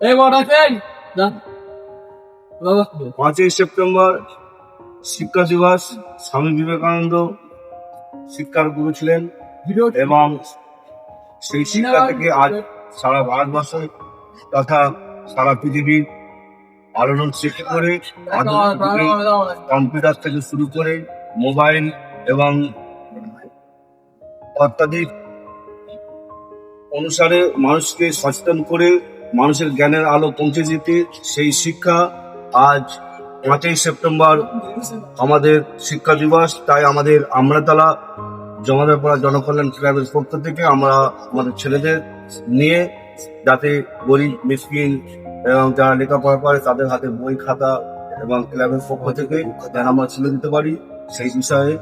এই বড় পাঁচই সেপ্টেম্বর শিক্ষা দিবস স্বামী বিবেকানন্দ শিক্ষার গুরু ছিলেন এবং সেই শিক্ষা থেকে আজ সারা ভারতবর্ষ তথা সারা পৃথিবীর আলোড়ন সৃষ্টি করে আধুনিক কম্পিউটার থেকে শুরু করে মোবাইল এবং অত্যাধিক অনুসারে মানুষকে সচেতন করে মানুষের জ্ঞানের আলো পৌঁছে দিতে সেই শিক্ষা আজ পাঁচই সেপ্টেম্বর আমাদের শিক্ষা দিবস। তাই আমাদের আমরাতলা জমাদারপাড়া জনকল্যাণ ক্লাবের পক্ষ থেকে আমরা আমাদের ছেলেদের নিয়ে যাতে গরিব, মিসকিন এবং যারা লেখাপড়া করে তাদের হাতে বই, খাতা এবং ক্লাবের পক্ষ থেকে যেন আমরা ছেলে দিতে পারি। সেই বিষয়ে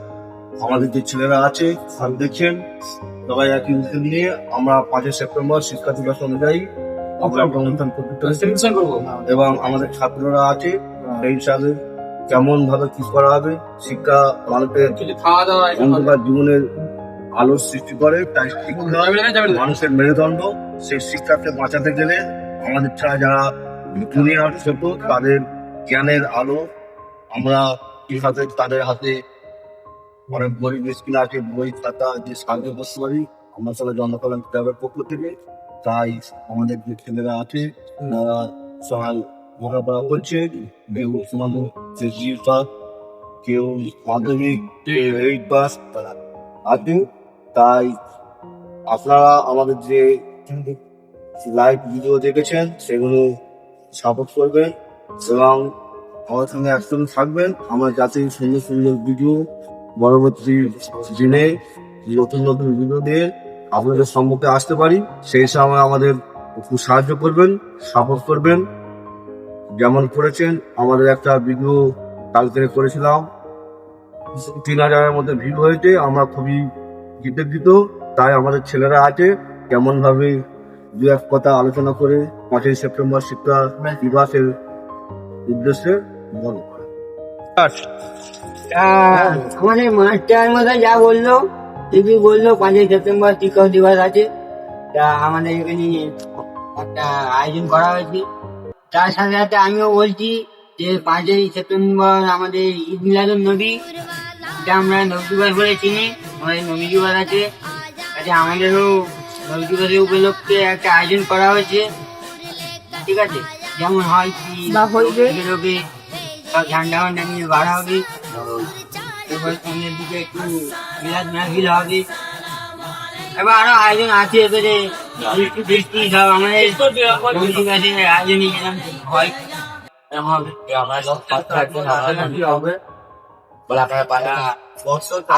আমাদের যে ছেলেরা আছে দেখছেন সবাই একই উদ্যোগ নিয়ে আমরা পাঁচই সেপ্টেম্বর শিক্ষা দিবস অনুযায়ী করব। এবং আমাদের ছাত্ররা আছে সেই হিসাবে কেমন ভাবে কি করা হবে শিক্ষা মানুষের অন্ধকার জীবনের আলোর সৃষ্টি করে তাই শিক্ষা মানুষের মেরুদণ্ড সেই শিক্ষাকে বাঁচাতে গেলে আমাদের ছাড়া যারা দুনিয়ার ছোট তাদের জ্ঞানের আলো আমরা কীভাবে তাদের হাতে অনেক গরিব মিসকিন আছে বই খাতা যে সাহায্য করতে পারি আমরা সবাই জনকল্যাণ ক্লাবের পক্ষ থেকে। তাই আমাদের যে ছেলেরা আছে, তারা সবাই লেখাপড়া করছে। কেউ জি পাস কেউ মাধ্যমিক এইট পাস তারা আছে তাই আপনারা আমাদের যে লাইভ ভিডিও দেখেছেন, সেগুলো সাপোর্ট করবেন এবং আমার সঙ্গে একসঙ্গে থাকবেন। আমরা যাতে সুন্দর সুন্দর ভিডিও পরবর্তী দিনে নতুন নতুন ভিডিও দিয়ে আপনাদের সম্মুখে আসতে পারি। সেই সময় আমাদের একটু সাহায্য করবেন, সাপোর্ট করবেন। যেমন করেছেন, আমাদের একটা ভিডিও কালকে করেছিলাম। তিন হাজারের মধ্যে ভিউ হয়েছে, আমরা খুবই কৃতজ্ঞিত। তাই আমাদের ছেলেরা আছে কেমন ভাবে দু এক কথা আলোচনা করে পাঁচই সেপ্টেম্বর শিক্ষা দিবসের উদ্দেশ্যে বলো। আমাদের মাস্টার মশাই যা বলল দিদি বলল পাঁচই সেপ্টেম্বর শিক্ষক দিবস আছে। তা আমাদের এখানে একটা আয়োজন করা হয়েছে। তার সাথে সাথে আমিও বলছি যে পাঁচই সেপ্টেম্বর আমাদের ঈদ মিলাদুল নবী। এটা আমরা নবী দিবস বলে চিনি আমাদের নবী দিবস আছে। কাজে আমাদেরও নবী দিবসের উপলক্ষে একটা আয়োজন করা হয়েছে। ঠিক আছে? যেমন হয় কি বেরোবে সব ঝান্ডা ফান্ডা নিয়ে বাড়া হবে। এবার সামনের দিকে একটু মিলাদ মাহফিল হবে এবার আরও আয়োজন আছে এবারে বৃষ্টি বৃষ্টি সব আমাদের নবী দিবসের আয়োজন এরকম হয়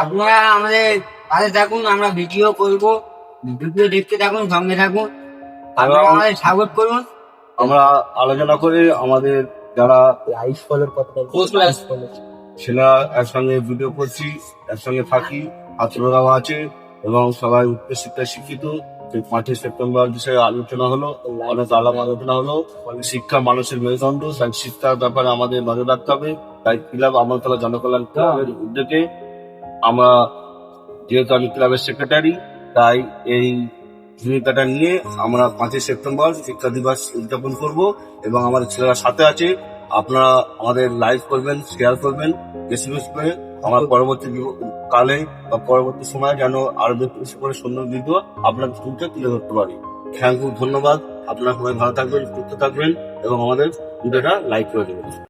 আপনারা আমাদের পাশে থাকুন আমরা ভিডিও করব ভিডিও দেখতে থাকুন সঙ্গে থাকুন আমাদের সাপোর্ট করুন আমরা আলোচনা করে আমাদের যারা আইস ফলের কথা। ছেলেরা একসঙ্গে ভিডিও করছি, একসঙ্গে থাকি ছাত্ররাও আছে এবং সবাই উচ্চ শিক্ষায় শিক্ষিত পাঁচই সেপ্টেম্বর বিষয়ে আলোচনা হলো, অনেক আলাপ আলোচনা হলো। শিক্ষা মানুষের মেরুদণ্ড শিক্ষার ব্যাপারে আমাদের নজর রাখতে হবে। তাই ক্লাব আমলতলা জনকল্যাণ ক্লাবের উদ্যোগে আমরা, যেহেতু আমি ক্লাবের সেক্রেটারি তাই এই ভূমিকাটা নিয়ে আমরা পাঁচই সেপ্টেম্বর শিক্ষা দিবস উদযাপন করব এবং আমাদের ছেলেরা সাথে আছে। আপনারা আমাদের লাইক করবেন শেয়ার করবেন বেশি বেশি করে আমার পরবর্তী কালে বা পরবর্তী সময় যেন আরও বেশি করে সুন্দর ভিডিও আপনার স্কুলকে তুলে ধরতে পারি। থ্যাংক ইউ ধন্যবাদ। আপনারা সবাই ভালো থাকবেন, সুস্থ থাকবেন এবং আমাদের ভিডিওটা লাইক করে দেবেন।